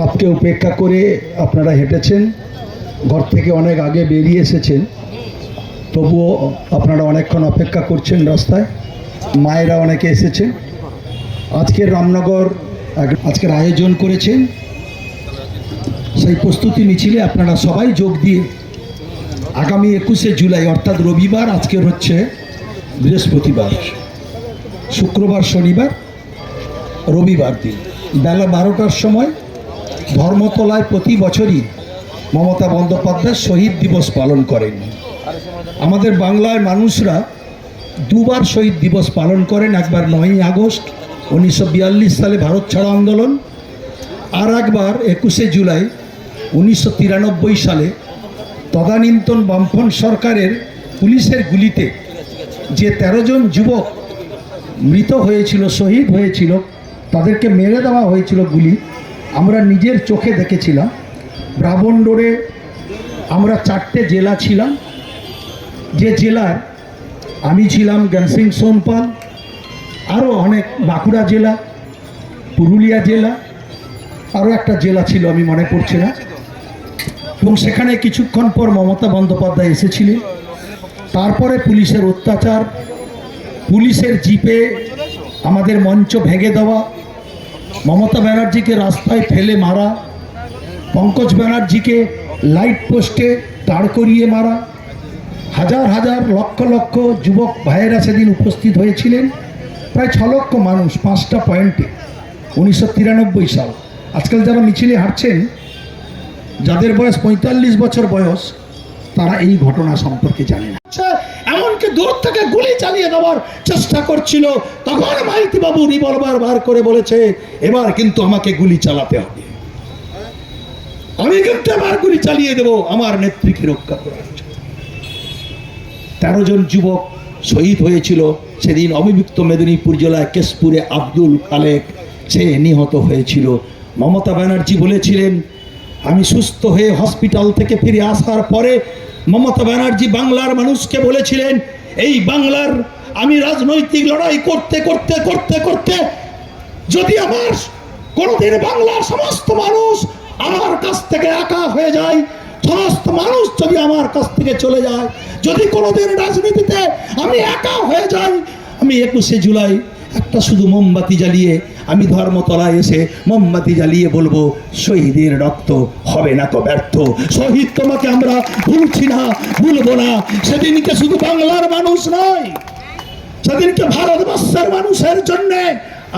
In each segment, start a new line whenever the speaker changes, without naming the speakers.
তাপকে উপেক্ষা করে আপনারা হেঁটেছেন, ঘর থেকে অনেক আগে বেরিয়ে এসেছেন। তবুও আপনারা অনেকক্ষণ অপেক্ষা করছেন রাস্তায়, মায়েরা অনেকে এসেছেন। আজকের রামনগর আজকের আয়োজন করেছেন। সেই প্রস্তুতি মিছিলে আপনারা সবাই যোগ দিয়ে আগামী একুশে জুলাই, অর্থাৎ রবিবার আজকের হচ্ছে বৃহস্পতিবার, শুক্রবার, শনিবার, রবিবার দিন। বেলা বারোটার সময় ধর্মতলায় প্রতি বছরই মমতা বন্দ্যোপাধ্যায় শহীদ দিবস পালন করেন। আমাদের বাংলায় মানুষরা দুবার শহীদ দিবস পালন করেন, একবার নয়ই আগস্ট উনিশশো বিয়াল্লিশ সালে ভারত ছাড়ো আন্দোলন, আর একবার একুশে জুলাই উনিশশো তিরানব্বই সালে তদানীন্তন বামফ্রন্ট সরকারের পুলিশের গুলিতে যে তেরো জন যুবক মৃত হয়েছিল, শহীদ হয়েছিল, তাদেরকে মেরে দেওয়া হয়েছিল গুলি আমরা নিজের চোখে দেখেছিলাম। ব্রাহ্মণডোরে আমরা চারটে জেলা ছিলাম। যে জেলার আমি ছিলাম জ্ঞানসিং সোনপাল আরও অনেক বাঁকুড়া জেলা, পুরুলিয়া জেলা আরও একটা জেলা ছিল, আমি মনে পড়ছে না। এবং সেখানে কিছুক্ষণ পর মমতা বন্দ্যোপাধ্যায় এসেছিলেন। তারপরে পুলিশের অত্যাচার, পুলিশের জিপে আমাদের মঞ্চ ভেঙে দেওয়া মমতা ব্যানার্জিকে রাস্তায় ফেলে মারা, পঙ্কজ ব্যানার্জিকে লাইট পোস্টে দাঁড় করিয়ে মারা, হাজার হাজার লক্ষ লক্ষ যুবক ভাইয়েরা সেদিন উপস্থিত হয়েছিলেন, প্রায় ছ লক্ষ মানুষ পাঁচটা পয়েন্টে, উনিশশো তিরানব্বই সাল। আজকাল যারা মিছিলে হাঁটছেন, যাদের বয়স পঁয়তাল্লিশ বছর বয়স তারা এই ঘটনা সম্পর্কে জানে না। আচ্ছা, এমনকি দূর থেকে গুলি চালিয়ে দেওয়ার চেষ্টা করছিল। তখন মাইতি বাবু রিভলভার বার করে বলেছে এবার কিন্তু আমাকে গুলি চালাতে হবে। আমি কিন্তু এবার গুলি চালিয়ে দেব আমার নেত্রীকে রক্ষা করার তেরো জন যুবক শহীদ হয়েছিল। সেদিন অবিভক্ত মেদিনীপুর জেলায় কেশপুরে আব্দুল খালেক সে নিহত হয়েছিল। মমতা ব্যানার্জি বলেছিলেন আমি সুস্থ হয়ে হসপিটাল থেকে ফিরে আসার পরে মমতা ব্যানার্জি বাংলার মানুষকে বলেছিলেন, এই বাংলার আমি রাজনৈতিক লড়াই করতে করতে করতে করতে যদি আমার কোনোদিন বাংলার সমস্ত মানুষ আমার কাছ থেকে একা হয়ে যায়, সমস্ত মানুষ যদি আমার কাছ থেকে চলে যায়, যদি কোনোদিন রাজনীতিতে আমি একা হয়ে যাই, আমি একুশে জুলাই একটা শুধু মোমবাতি জ্বালিয়ে আমি ধর্মতলায় এসে মোমবাতি জ্বালিয়ে বলব, শহীদের রক্ত হবে না তো ব্যর্থ। শহীদ তোমাকে আমরা ভুলছি না, ভুলবো না। সেদিনকে শুধু বাংলার মানুষ নয়, সেদিনকে ভারতবর্ষের মানুষের জন্য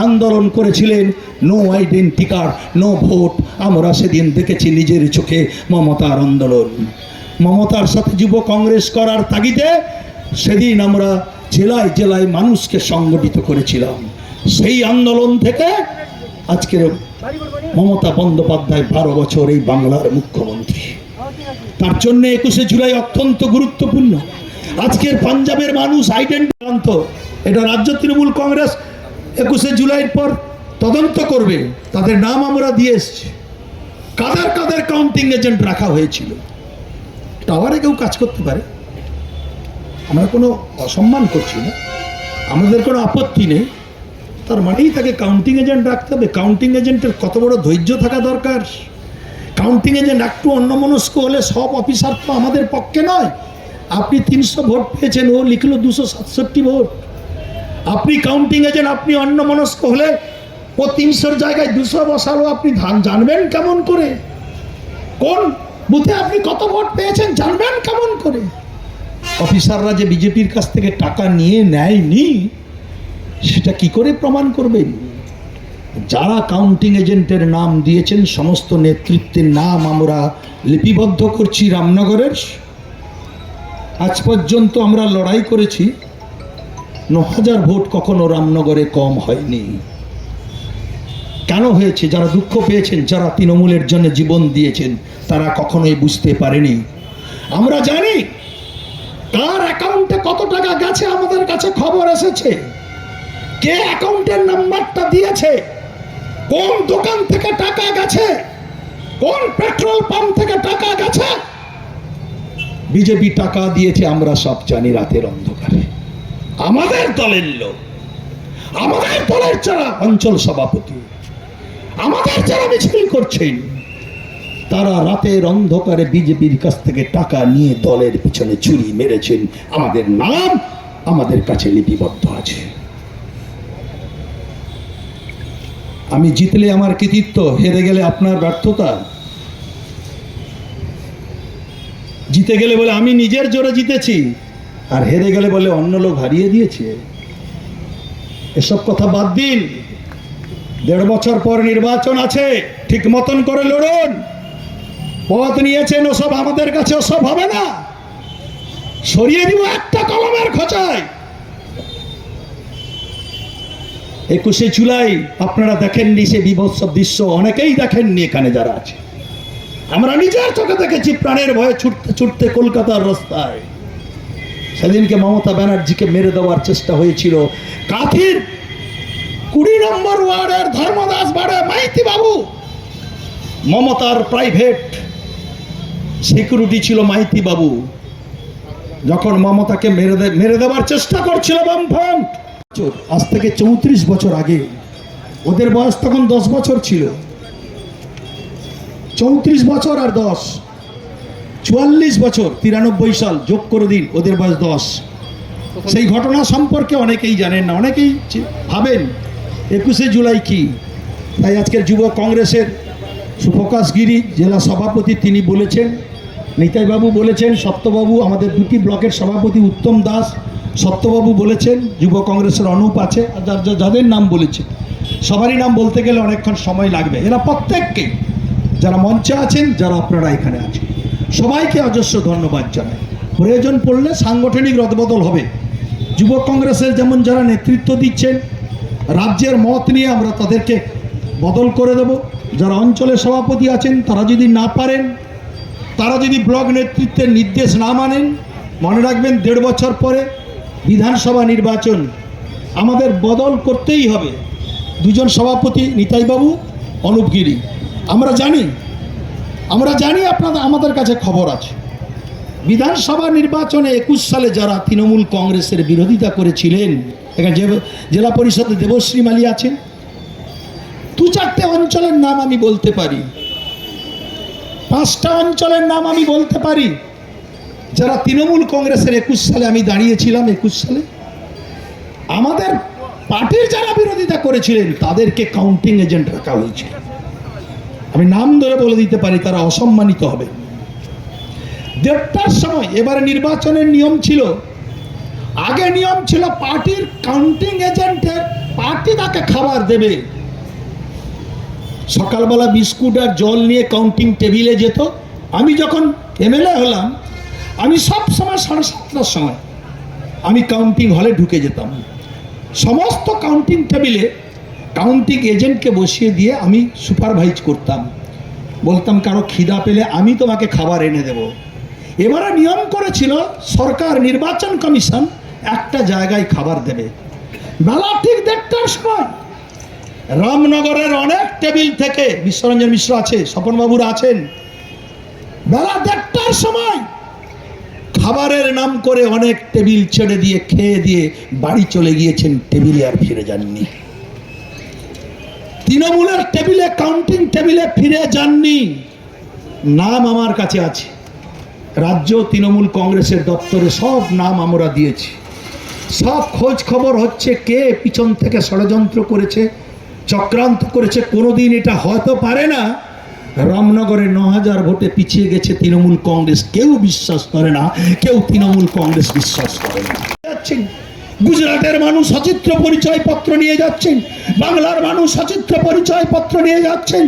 আন্দোলন করেছিলেন। No identity card no vote আমরা সেদিন দেখেছি নিজের চোখে মমতার আন্দোলন। মমতার সাথে যুব কংগ্রেস করার তাগিদে সেদিন আমরা জেলায় জেলায় মানুষকে সংগঠিত করেছিলাম। সেই আন্দোলন থেকে আজকের মমতা বন্দ্যোপাধ্যায় বারো বছর এই বাংলার মুখ্যমন্ত্রী। তার জন্য একুশে জুলাই অত্যন্ত গুরুত্বপূর্ণ। আজকের পাঞ্জাবের মানুষ আইডেন্টিক্রান্ত এটা রাজ্য তৃণমূল কংগ্রেস একুশে জুলাইয়ের পর তদন্ত করবে। তাদের নাম আমরা দিয়ে এসছি। কাদের কাদের কাউন্টিং এজেন্ট রাখা হয়েছিল? টাওয়ারে কেউ কাজ করতে পারে? আমরা কোনো অসম্মান করছি না। আমাদের কোনো আপত্তি নেই। তার মানেই তাকে কাউন্টিং এজেন্ট রাখতে হবে। কাউন্টিং এজেন্টের কত বড় ধৈর্য থাকা দরকার? কাউন্টিং এজেন্ট একটু অন্যমনস্ক হলে সব অফিসার তো আমাদের পক্ষে নয়। আপনি তিনশো ভোট পেয়েছেন, ও লিখলো দুশো সাতষট্টি ভোট। আপনি কাউন্টিং এজেন্ট আপনি অন্যমনস্ক হলে ও তিনশোর জায়গায় দুশো বসালো। আপনি ধান জানবেন কেমন করে? কোন বুথে আপনি কত ভোট পেয়েছেন জানবেন কেমন করে? অফিসাররা যে বিজেপির কাছ থেকে টাকা নিয়ে নেয়নি, সেটা কি করে প্রমাণ করবেন যারা কাউন্টিং এজেন্টের নাম দিয়েছেন, সমস্ত নেতৃত্বের নাম আমরা লিপিবদ্ধ করছি রামনগরের। আজ পর্যন্ত আমরা লড়াই করেছি। ন হাজার ভোট কখনো রামনগরে কম হয়নি। কেন হয়েছে? যারা দুঃখ পেয়েছেন, যারা তৃণমূলের জন্য জীবন দিয়েছেন, তারা কখনোই বুঝতে পারেনি। আমরা জানি কার অ্যাকাউন্টে কত টাকা গেছে আমাদের কাছে খবর এসেছে? কে অ্যাকাউন্টের নাম্বারটা দিয়েছে? কোন দোকান থেকে টাকা গেছে? কোন পেট্রোল পাম্প থেকে টাকা গেছে? বিজেপি টাকা দিয়েছে, আমরা সব জানি রাতের অন্ধকারে। আমাদের দলের লোক, আমাদের দলের যারা অঞ্চল সভাপতি, আমাদের যারা মিছিল করছেন তারা রাতের অন্ধকারে বিজেপির কাছ থেকে টাকা নিয়ে দলের পিছনে চুরি মেরেছেন। আমাদের নাম আমাদের কাছে লিপিবদ্ধ আছে। আমি জিতলে আমার কৃতিত্ব, হেরে গেলে আপনার ব্যর্থতা। জিতে গেলে বলে আমি নিজের জোরে জিতেছি, আর হেরে গেলে বলে অন্য লোক হারিয়ে দিয়েছে। এসব কথা বাদ দিন। দেড় বছর পর নির্বাচন আছে, ঠিক মতন করে লড়ুন। পথ নিয়েছেন, ওসব আমাদের কাছে ওসব হবে না। সরিয়ে দিব একটা কলমের খোঁচায়। একুশে জুলাই, আপনারা দেখেননি সে বিভৎস দৃশ্য, অনেকেই দেখেননি এখানে যারা আছে। আমরা নিজের চোখে দেখেছি, প্রাণের ভয়ে ছুটতে ছুটতে কলকাতার রাস্তায়। সেদিনকে মমতা ব্যানার্জিকে মেরে দেওয়ার চেষ্টা হয়েছিল। কাথির কুড়ি নম্বর ওয়ার্ডের ধর্মদাস বাড়ে মাইতি বাবু মমতার প্রাইভেট সিকিউরিটি ছিল মাইতি বাবু। যখন মমতাকে মেরে মেরে দেওয়ার চেষ্টা করছিল বামফ্রন্ট। আজ থেকে চৌত্রিশ বছর আগে। ওদের বয়স তখন দশ বছর ছিল। চৌত্রিশ বছর আর দশ। চুয়াল্লিশ বছর, তিরানব্বই সাল যোগ করে দিন, ওদের বয়স দশ। সেই ঘটনা সম্পর্কে অনেকেই জানেন না, অনেকেই ভাবেন একুশে জুলাই কি। তাই আজকের যুব কংগ্রেসের সুপ্রকাশ গিরি, জেলা সভাপতি, তিনি বলেছেন নিতাইবাবু বলেছেন সত্যবাবু আমাদের দুটি ব্লকের সভাপতি উত্তম দাস সত্যবাবু বলেছেন, যুব কংগ্রেসের অনুপ আছে যাদের নাম বলেছে সবারই নাম বলতে গেলে অনেকক্ষণ সময় লাগবে। এরা প্রত্যেককে, যারা মঞ্চে আছেন, যারা আপনারা এখানে আছেন, সবাইকে অজস্র ধন্যবাদ জানাই। প্রয়োজন পড়লে সাংগঠনিক রদবদল হবে। যুব কংগ্রেসের যেমন যারা নেতৃত্ব দিচ্ছেন, রাজ্যের মত নিয়ে আমরা তাদেরকে বদল করে দেব। যারা অঞ্চলের সভাপতি আছেন, তারা যদি না পারেন তারা যদি ব্লক নেতৃত্বের নির্দেশ না মানেন, মনে রাখবেন দেড় বছর পরে বিধানসভা নির্বাচন আমাদের বদল করতেই হবে। দুজন সভাপতি নিতাইবাবু অনুপগিরি আমরা জানি আমরা জানি আপনাদের, আমাদের কাছে খবর আছে। বিধানসভা নির্বাচনে একুশ সালে যারা তৃণমূল কংগ্রেসের বিরোধিতা করেছিলেন, এখানে জেলা পরিষদে দেবশ্রী মালি আছেন, দু চারটে অঞ্চলের নাম আমি বলতে পারি। পাঁচটা অঞ্চলের নাম আমি বলতে পারি। যারা তৃণমূল কংগ্রেসের একুশ সালে আমি দাঁড়িয়েছিলাম, একুশ সালে, আমাদের পার্টির যারা বিরোধিতা করেছিলেন, তাদেরকে কাউন্টিং এজেন্ট রাখা হয়েছিল আমি নাম ধরে বলে দিতে পারি, তারা অসম্মানিত হবে। দেড়টার সময়, এবারে নির্বাচনের নিয়ম ছিল। আগে নিয়ম ছিল পার্টির কাউন্টিং এজেন্টের পার্টি তাকে খাবার দেবে। সকালবেলা বিস্কুট আর জল নিয়ে কাউন্টিং টেবিলে যেত। আমি যখন এমএলএ হলাম, আমি সব সময় সাড়ে সাতটার সময় আমি কাউন্টিং হলে ঢুকে যেতাম। সমস্ত কাউন্টিং টেবিলে কাউন্টিং এজেন্টকে বসিয়ে দিয়ে আমি সুপারভাইজ করতাম। বলতাম, কারও খিদা পেলে আমি তোমাকে খাবার এনে দেব। এবারে নিয়ম করেছিল, সরকার নির্বাচন কমিশন একটা জায়গায় খাবার দেবে। বেলা ঠিক দেড়টার সময় রামনগরের অনেক টেবিল থেকে বিশ্বরঞ্জন মিশ্র আছে, স্বপনবাবুরা আছেন। বেলা দেড়টার সময় খাবারের নাম করে অনেক টেবিল ছেড়ে দিয়ে খেয়ে দিয়ে বাড়ি চলে গিয়েছেন, টেবিলে আর ফিরে যাননি। তৃণমূলের টেবিলে, কাউন্টিং টেবিলে ফিরে যাননি। নাম আমার কাছে আছে। রাজ্য তৃণমূল কংগ্রেসের দপ্তরে সব নাম আমরা দিয়েছি। সব খোঁজ খবর হচ্ছে কে পিছন থেকে ষড়যন্ত্র করেছে চক্রান্ত করেছে, কোনোদিন এটা হয়তো পারে না। রামনগরে ন হাজার ভোটে পিছিয়ে গেছে তৃণমূল কংগ্রেস। কেউ বিশ্বাস করে না, কেউ তৃণমূল কংগ্রেস বিশ্বাস করে না। যাচ্ছেন, গুজরাটের মানুষ সচিত্র পরিচয় পত্র নিয়ে যাচ্ছেন, বাংলার মানুষ সচিত্র পরিচয় পত্র নিয়ে যাচ্ছেন,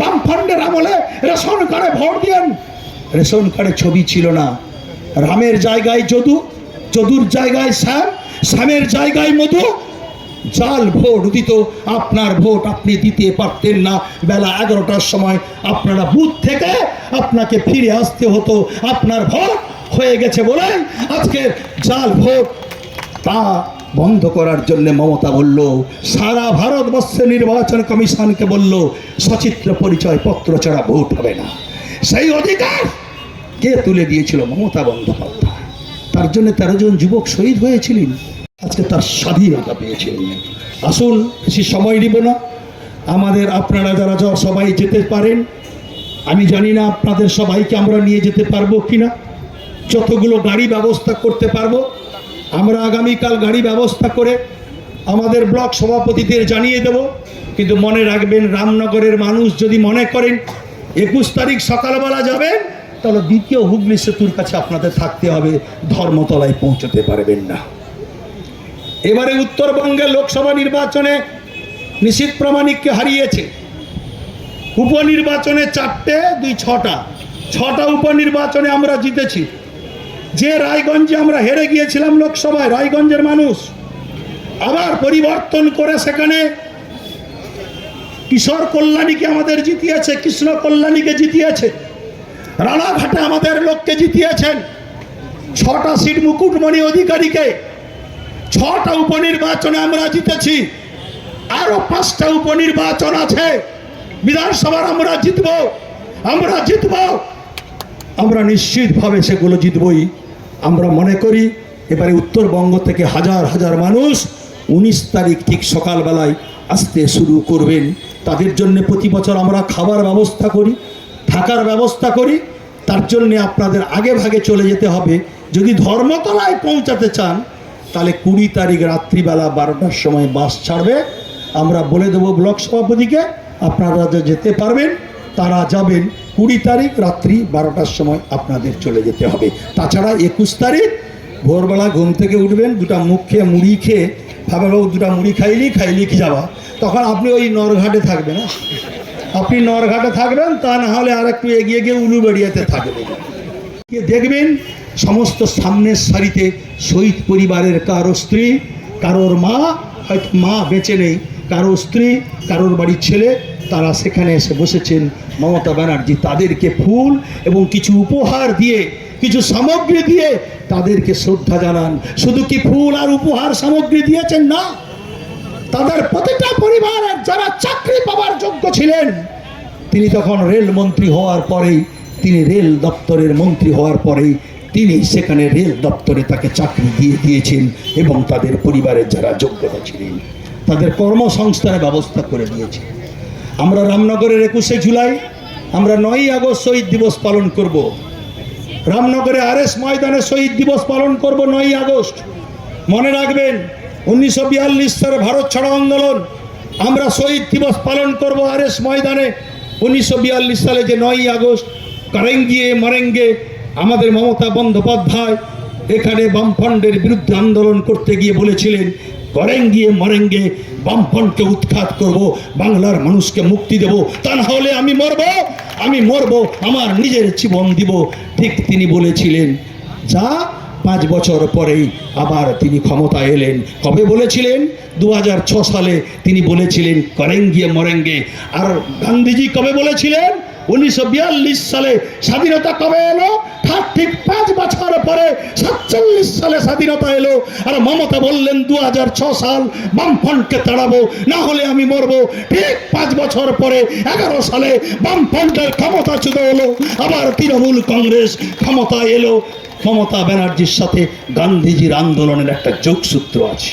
বামফ্রন্টের আমলে রেশন কার্ডে ভোট দিয়েন। রেশন কার্ডে ছবি ছিল না। রামের জায়গায় যদু, যদুর জায়গায় শ্যাম শ্যামের জায়গায় মধু জাল ভোট দিত আপনার ভোট আপনি দিতে পারতেন না। বেলা এগারোটার সময় আপনারা বুথ থেকে আপনাকে ফিরে আসতে হতো। আপনার ভোট হয়ে গেছে বলে আজকে জাল ভোট তা বন্ধ করার জন্য মমতা বলল, সারা ভারতবর্ষে নির্বাচন কমিশনকে বলল, সচিত্র পরিচয় পত্র ছাড়া ভোট হবে না। সেই অধিকার কে তুলে দিয়েছিল মমতা বন্দ্যোপাধ্যায়? তার জন্য তেরো জন যুবক শহীদ হয়েছিলেন। আজকে তার স্বাধীনতা পেয়েছিলেন। আসুন, বেশি সময় নিব না। আমাদের আপনারা যারা যা- সবাই যেতে পারেন। আমি জানি না আপনাদের সবাইকে আমরা নিয়ে যেতে পারব কিনা। যতগুলো গাড়ি ব্যবস্থা করতে পারব, আমরা আগামীকাল গাড়ি ব্যবস্থা করে আমাদের ব্লক সভাপতিদের জানিয়ে দেব। কিন্তু মনে রাখবেন, রামনগরের মানুষ যদি মনে করেন, একুশ তারিখ সকালবেলা যাবেন, তাহলে দ্বিতীয় হুগলি সেতুর কাছে আপনাদের থাকতে হবে। ধর্মতলায় পৌঁছতে পারবেন না। এবারে উত্তরবঙ্গে লোকসভা নির্বাচনে নিশীত প্রামাণিককে হারিয়েছে। উপনির্বাচনে চারটে, দুই ছটা। ছটা উপনির্বাচনে আমরা জিতেছি। যে রায়গঞ্জে আমরা হেরে গিয়েছিলাম লোকসভায়, রায়গঞ্জের মানুষ আবার পরিবর্তন করে সেখানে কিশোর কল্যাণীকে আমাদের জিতিয়েছে, কৃষ্ণ কল্যাণীকে জিতিয়েছে। রানাঘাটে আমাদের লোককে জিতিয়েছেন। ছটা সিট মুকুটমণি অধিকারীকে ছটা উপনির্বাচনে আমরা জিতেছি। আরও পাঁচটা উপনির্বাচন আছে। বিধানসভার আমরা জিতব আমরা জিতব। আমরা নিশ্চিতভাবে সেগুলো জিতবই। আমরা মনে করি, এবারে উত্তরবঙ্গ থেকে হাজার হাজার মানুষ উনিশ তারিখ ঠিক সকালবেলায় আসতে শুরু করবেন। তাদের জন্য প্রতি বছর আমরা খাবার ব্যবস্থা করি, থাকার ব্যবস্থা করি। তার জন্যে আপনাদের আগে ভাগে চলে যেতে হবে। যদি ধর্মতলায় পৌঁছাতে চান তাহলে কুড়ি তারিখ রাত্রিবেলা বারোটার সময় বাস ছাড়বে। আমরা বলে দেবো ব্লক সভাপতিকে, আপনারা যে যেতে পারবেন, তারা যাবেন। কুড়ি তারিখ রাত্রি বারোটার সময় আপনাদের চলে যেতে হবে। তাছাড়া একুশ তারিখ ভোরবেলা ঘুম থেকে উঠবেন, দুটা মুখ খেয়ে মুড়ি খেয়ে ভাবে বাবু দুটা মুড়ি খাইলি খাইলি কি যাওয়া তখন আপনি ওই নরঘাটে থাকবেন হ্যাঁ? আপনি নরঘাটে থাকবেন, তা না হলে আর একটু এগিয়ে গিয়ে উলুবেড়িয়াতে থাকবেন। দেখবেন? সমস্ত সামনের সারিতে শহীদ পরিবারের কারও স্ত্রী, কারোর মা, হয়তো মা বেঁচে নেই, কারও স্ত্রী, কারোর বাড়ির ছেলে, তারা সেখানে এসে বসেছেন মমতা ব্যানার্জি। তাদেরকে ফুল এবং কিছু উপহার দিয়ে, কিছু সামগ্রী দিয়ে তাদেরকে শ্রদ্ধা জানান। শুধু কি ফুল আর উপহার সামগ্রী দিয়েছেন না? তাদের প্রতিটা পরিবারের যারা চাকরি পাওয়ার যোগ্য ছিলেন, তিনি তখন রেলমন্ত্রী হওয়ার পরেই তিনি রেল দপ্তরের মন্ত্রী হওয়ার পরেই তিনি সেখানে রেল দপ্তরে তাকে চাকরি দিয়ে দিয়েছেন এবং তাদের পরিবারের যারা যোগ্যতা ছিলেন, তাদের কর্মসংস্থানের ব্যবস্থা করে দিয়েছে আমরা রামনগরের একুশে জুলাই, আমরা নয়ই আগস্ট শহীদ দিবস পালন করব। রামনগরে আরএস ময়দানে শহীদ দিবস পালন করব নয়ই আগস্ট। মনে রাখবেন, উনিশশো বিয়াল্লিশ সালে ভারত ছাড়ো আন্দোলন, আমরা শহীদ দিবস পালন করব আরএস ময়দানে। উনিশশো বিয়াল্লিশ সালে যে নয়ই আগস্ট কারেঙ্গিয়ে মারেঙ্গে আমাদের মমতা বন্দ্যোপাধ্যায় এখানে বামফ্রন্টের বিরুদ্ধে আন্দোলন করতে গিয়ে বলেছিলেন, করেঙ্গিয়ে মরেঙ্গে বামফ্রন্টকে উৎখাত করব, বাংলার মানুষকে মুক্তি দেব। তা না হলে আমি মরব আমি মরব, আমার নিজের জীবন দিব। ঠিক তিনি বলেছিলেন। যা পাঁচ বছর পরেই আবার তিনি ক্ষমতা এলেন। কবে বলেছিলেন? দু সালে তিনি বলেছিলেন, করেঙ্গিয়ে মরেঙ্গে। আর গান্ধীজি কবে বলেছিলেন? উনিশশো বিয়াল্লিশ সালে স্বাধীনতা কবে এলো, তার ঠিক পাঁচ বছর পরে সাতচল্লিশ সালে স্বাধীনতা এলো। আর মমতা বললেন দু সাল বামফ্রন্টকে তাড়াবো, না হলে আমি মরবো। ঠিক পাঁচ বছর পরে, এগারো সালে বামফ্রন্টের ক্ষমতাচ্যুত হলো, আবার তৃণমূল কংগ্রেস ক্ষমতা এলো। মমতা ব্যানার্জির সাথে গান্ধীজির আন্দোলনের একটা যোগসূত্র আছে।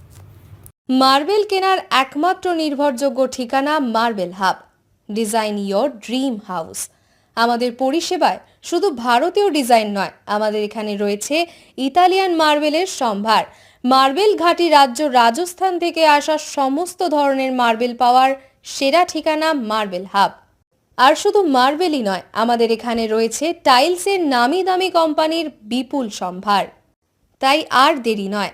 Marble কেনার একমাত্র নির্ভরযোগ্য ঠিকানা marble hub, design your dream house. আমাদের পরিষেবায় শুধু ভারতীয় ডিজাইন নয়, আমাদের এখানে রয়েছে ইতালিয়ান মার্বেলের সম্ভার। মার্বেল ঘাটি রাজ্য রাজস্থান থেকে আসা সমস্ত ধরনের মার্বেল পাওয়ার সেরা ঠিকানা মার্বেল হাব। আর শুধু মার্বেলই নয়, আমাদের এখানে রয়েছে টাইলসের নামি দামি কোম্পানির বিপুল সম্ভার। তাই আর দেরি নয়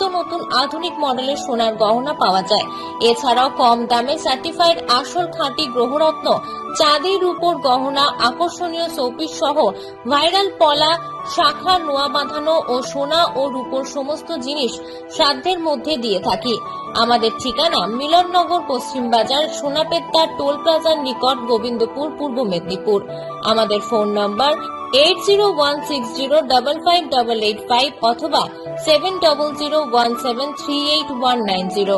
নতুন আধুনিক মডেলের সোনার গহনা পাওয়া যায়। এছাড়াও কম দামে সার্টিফাইড আসল খাঁটি গ্রহরত্ন চাঁদের উপর গহনা, আকর্ষণীয় চৌপিস সহ ভাইরাল পলা, শাখা, নোয়া বাঁধানো ও সোনা ও রূপোর সমস্ত জিনিস সাধ্যের মধ্যে দিয়ে থাকি। আমাদের ঠিকানা মিলননগর, পশ্চিম বাজার সোনাপেত্তার টোল প্লাজার নিকট, গোবিন্দপুর, পূর্ব মেদিনীপুর। আমাদের phone number eight zero one six zero double five double eight five অথবা seven double zero one seven three eight one nine zero